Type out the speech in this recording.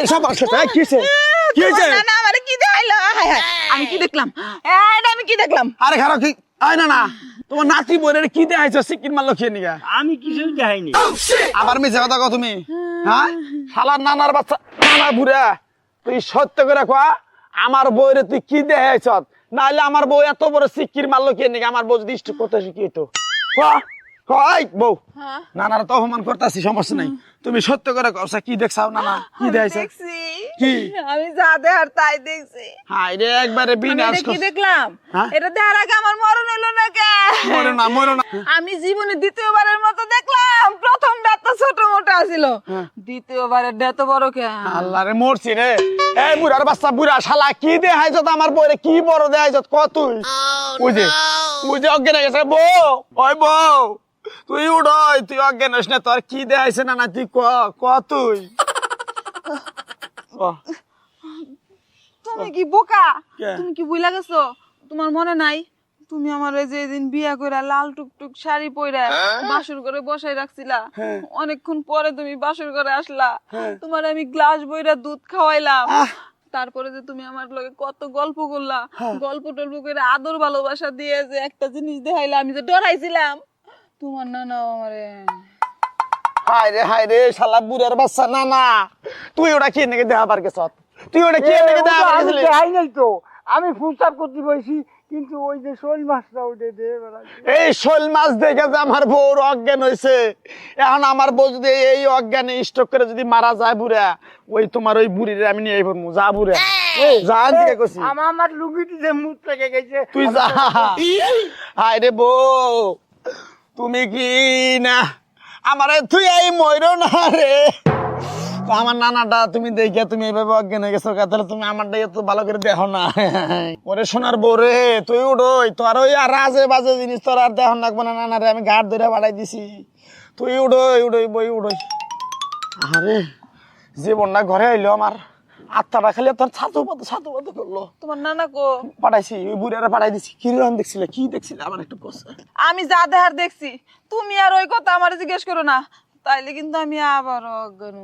I সব আসছে কি হয়েছে? কি হয়েছে? তোমার নানা আমারে কি দেখাইলো? হায় হায় আমি কি দেখলাম? এই, এটা আমি কি দেখলাম? আরে খারাপ কি আয় না না তোমার নাতি বোনের কি দেখাইছো? খেয়ে নিগা? আমি কিছুই দেখাইনি। আবার মিছে কথা কও তুমি। হ্যাঁ? শালার নানার বাচ্চা নানা বুড়া তুই সত্য করে কয়া আমার বউরে তুই কি দেখাইছ নাহলে আমার বউ এত বড় সিকির মারলো কে নিগা? আমার বউ যদি ইষ্ট করতে শিখি তো কয়া? বউ। হ্যাঁ। নানার তো অপমান করতেছি সমস্যা নাই। তুমি সত্য করে কি দেখছাও নানা? কি আমি দেখছি। কি? আমি যা দেখার তাই দেখছি। হাই রে একবারে বিনাশ কি দেখলাম? হ্যাঁ? এটা দেখার আগে আমার মরণ হলো না কে? মরো না মরো না। আমি জীবনে দ্বিতীয়বারের মতো দেখলাম। প্রথম তো ছোট মোটা ছিল হ্যাঁ। দ্বিতীয়বারের ডা তো বড় কে? আল্লাহ রে মরছি রে। এই বুড়ার বাচ্চা বুড়া শালা কি দেখাইছ আমার বউরে? কি বড় দেখাইছ? ক তুই বুঝে বুঝে অজ্ঞান হয়ে গেছে। বউ ওই বউ। তুই উড়ই তুই অজ্ঞান হইস না তোর কি দেখাইছে না না তুই ক ক তুই? তুমি কি বোকা? তুমি কি বুইলা গেছো? তোমার মনে নাই? তুমি আমার এই যে দিন বিয়া কইরা লাল টুকটুক শাড়ি পইরা বাসর করে বসাই রাখছিলা। হ্যাঁ। অনেকক্ষণ পরে তুমি বাসর করে আসলা। তোমার আমি গ্লাস বইরা দুধ খাওয়াইলাম। তারপরে যে তুমি আমার লগে কত গল্প করলা। হ্যাঁ। গল্প টল্প করে আদর ভালোবাসা দিয়ে যে একটা জিনিস দেখাইলা আমি যে ডরাইছিলাম। তোমার নানাও আমারে। হাই রে হাই রে শালা বুড়ার বাচ্চা না না তুই ওটা কি নাকি দেখাবার গেছ তুই ওটা গেছিলি? দেখাই নাই তো। আমি ফুলসাপ করতে বসি কিন্তু ওই যে শোল মাছটা দিয়ে এই শোল মাছ দেখে যে আমার বউর অজ্ঞান হয়েছে এখন আমার বউ যদি এই অজ্ঞানে স্টক করে যদি মারা যায় বুড়া ওই তোমার ওই বুড়িরে আমি নিয়ে পড়ব যা বুড়া। যা আমার আমার লুঙ্গিটিতে মুখ থেকে গেছে তুই যা। হায় রে বউ। তুমি কি না? আমারে তুই এই ময়ূর না রে। আমার নানাটা তুমি দেখিয়া তুমি এইভাবে অজ্ঞান হয়ে গেছো তাহলে তুমি আমারটা এত ভালো করে দেখো না। ওরে সোনার বউ রে, তুই উড়োই তোর ওই আর আজে বাজে জিনিস তোর আর দেখো লাগবো না নানা রে, আমি ঘাট ধরে বাড়াই দিছি। তুই উড়োই উড়োই বই উড়োই আরে জীবনটা ঘরে আইলো আমার। আত্মাটা খালি তোর ছাতু পাতো ছাতু পাতো করল। তোমার নানা কো? পাঠাইছি ওই বুড়ারা পাঠাই দিছি। কি রকম দেখছিলে কি দেখছিলে? আমার একটু কষ্ট। আমি যা দেখার দেখছি তুমি আর ওই কথা আমার জিজ্ঞেস করো না। তাইলে কিন্তু আমি আবার অজ্ঞান।